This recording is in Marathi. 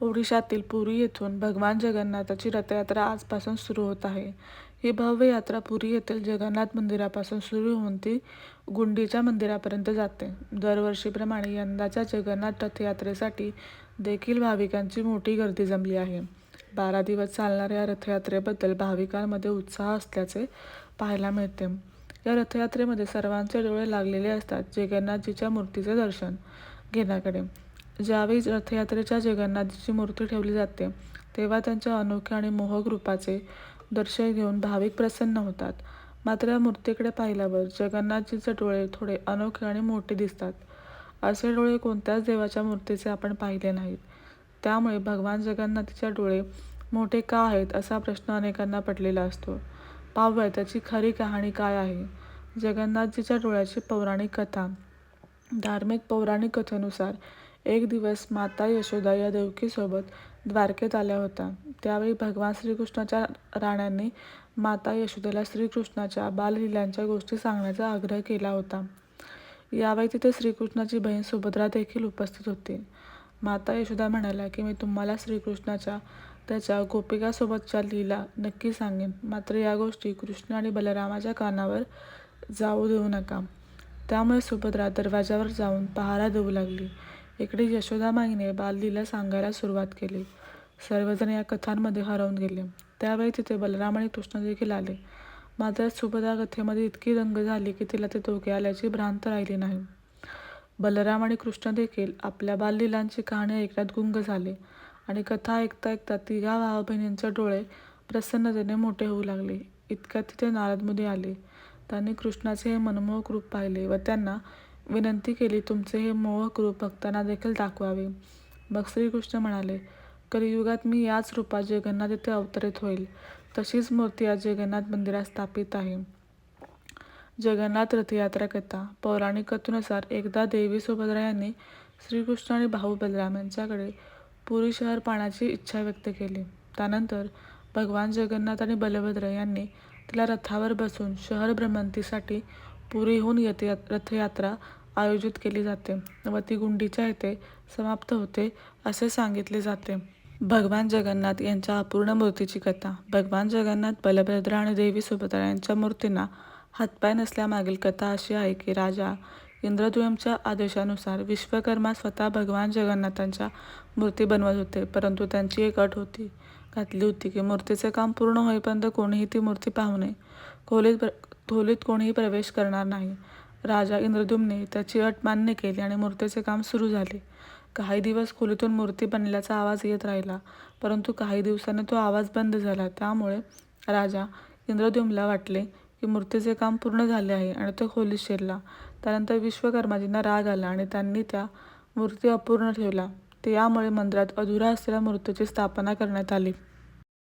ओडिशातील पुरी येथून भगवान जगन्नाथाची रथयात्रा आजपासून सुरू होत आहे. ही भव्य यात्रा पुरी येथील जगन्नाथ मंदिरापासून सुरू होऊन ती गुंडीच्या मंदिरापर्यंत जाते. दरवर्षीप्रमाणे यंदाच्या जगन्नाथ रथयात्रेसाठी देखील भाविकांची मोठी गर्दी जमली आहे. बारा दिवस चालणाऱ्या या रथयात्रेबद्दल भाविकांमध्ये उत्साह असल्याचे पाहायला मिळते. या रथयात्रेमध्ये सर्वांचे डोळे लागलेले असतात जगन्नाथजीच्या मूर्तीचे दर्शन घेण्याकडे. ज्यावेळी रथयात्रेच्या जगन्नाथजीची मूर्ती ठेवली जाते तेव्हा त्यांच्या अनोख्या आणि मोहक रूपाचे दर्शन घेऊन भाविक प्रसन्न होतात. मात्र या मूर्तीकडे पाहिल्यावर जगन्नाथजीचे डोळे थोडे अनोखे आणि मोठे दिसतात. असे डोळे कोणत्याच देवाच्या मूर्तीचे आपण पाहिले नाहीत. त्यामुळे भगवान जगन्नाथीच्या डोळे मोठे का आहेत असा प्रश्न अनेकांना पडलेला असतो. पाहूया त्याची खरी कहाणी काय आहे. जगन्नाथजीच्या डोळ्याची पौराणिक कथा धार्मिक पौराणिक कथेनुसार एक दिवस माता यशोदा या देवकीसोबत द्वारकेत आल्या होत्या. त्यावेळी भगवान श्रीकृष्णाच्या राण्यांनी माता यशोदेला श्रीकृष्णाच्या बाललीलांच्या गोष्टी सांगण्याचा आग्रह केला होता. यावेळी तिथे श्रीकृष्णाची बहीण सुभद्रा देखील उपस्थित होती. माता यशोदा म्हणाल्या की मी तुम्हाला श्रीकृष्णाच्या त्याच्या गोपिकासोबतच्या लीला नक्की सांगेन मात्र या गोष्टी कृष्ण आणि बलरामाच्या कानावर जाऊ देऊ नका. त्यामुळे सुभद्रा दरवाजावर जाऊन पहारा देऊ लागली. इकडे यशोदामाईने बाललीला सांगायला सुरुवात केली. सर्वजण या कथांमध्ये हरवून गेले. त्यावेळी तिथे बलराम आणि कृष्ण देखील आले. मात्र सुभदा कथेमध्ये इतकी दंग झाली की तिला ते दोघे आल्याची भ्रांत राहिली नाही. बलराम आणि कृष्ण देखील आपल्या बाललीलांची कहाणी ऐकण्यात गुंग झाले आणि कथा ऐकता ऐकता तिघा भावा-बहिणींचे डोळे प्रसन्नतेने मोठे होऊ लागले. इतक्यात तिथे नारद-मुनी आले. त्यांनी कृष्णाचे हे मनमोहक रूप पाहिले व त्यांना विनंती केली तुमचे हे मोहक रूप भक्तांना देखील दाखवावे. मग श्रीकृष्ण म्हणाले, कलियुगात मी याच रूपात जगन्नाथ येथे अवतरित होईल. तशीच मूर्ती आज जगन्नाथ मंदिरात स्थापित आहे. जगन्नाथ रथयात्रा कथा पौराणिक कथेनुसार एकदा देवी सुभद्रा यांनी श्रीकृष्ण आणि भाऊ बलराम यांच्याकडे पुरी शहर पाहण्याची इच्छा व्यक्त केली. त्यानंतर भगवान जगन्नाथ आणि बलभद्र यांनी तिला रथावर बसून शहर भ्रमंतीसाठी पुरीहून रथयात्रा आयोजित केली जाते व ती गुंडीच्या येथे समाप्त होते असे सांगितले जाते. भगवान जगन्नाथ यांच्या अपूर्ण मूर्तीची कथा भगवान जगन्नाथ, बलभद्र आणि देवी सुभद्रा यांच्या मूर्तींना हातपाय नसल्यामागील कथा अशी आहे की राजा इंद्रद्युम्नाच्या आदेशानुसार विश्वकर्मा स्वतः भगवान जगन्नाथांच्या मूर्ती बनवत होते परंतु त्यांची एक अट होती घातली होती की मूर्तीचे काम पूर्ण होईपर्यंत कोणीही ती मूर्ती पाहू नये. खोलीत कोणीही प्रवेश करणार नाही. राजा इंद्रद्युम्नने त्याची अट मान्य केली आणि मूर्तीचे काम सुरू झाले. काही दिवस खोलीतून मूर्ती बनल्याचा आवाज येत राहिला परंतु काही दिवसांनी तो आवाज बंद झाला. त्यामुळे राजा इंद्रद्युम्नला वाटले की मूर्तीचे काम पूर्ण झाले आहे आणि तो खोलीत शिरला. त्यानंतर विश्वकर्माजींना राग आला आणि त्यांनी त्या मूर्ती अपूर्ण ठेवल्या. यामुळे मंदिरात अधुरा असलेल्या मूर्तीची स्थापना करण्यात आली.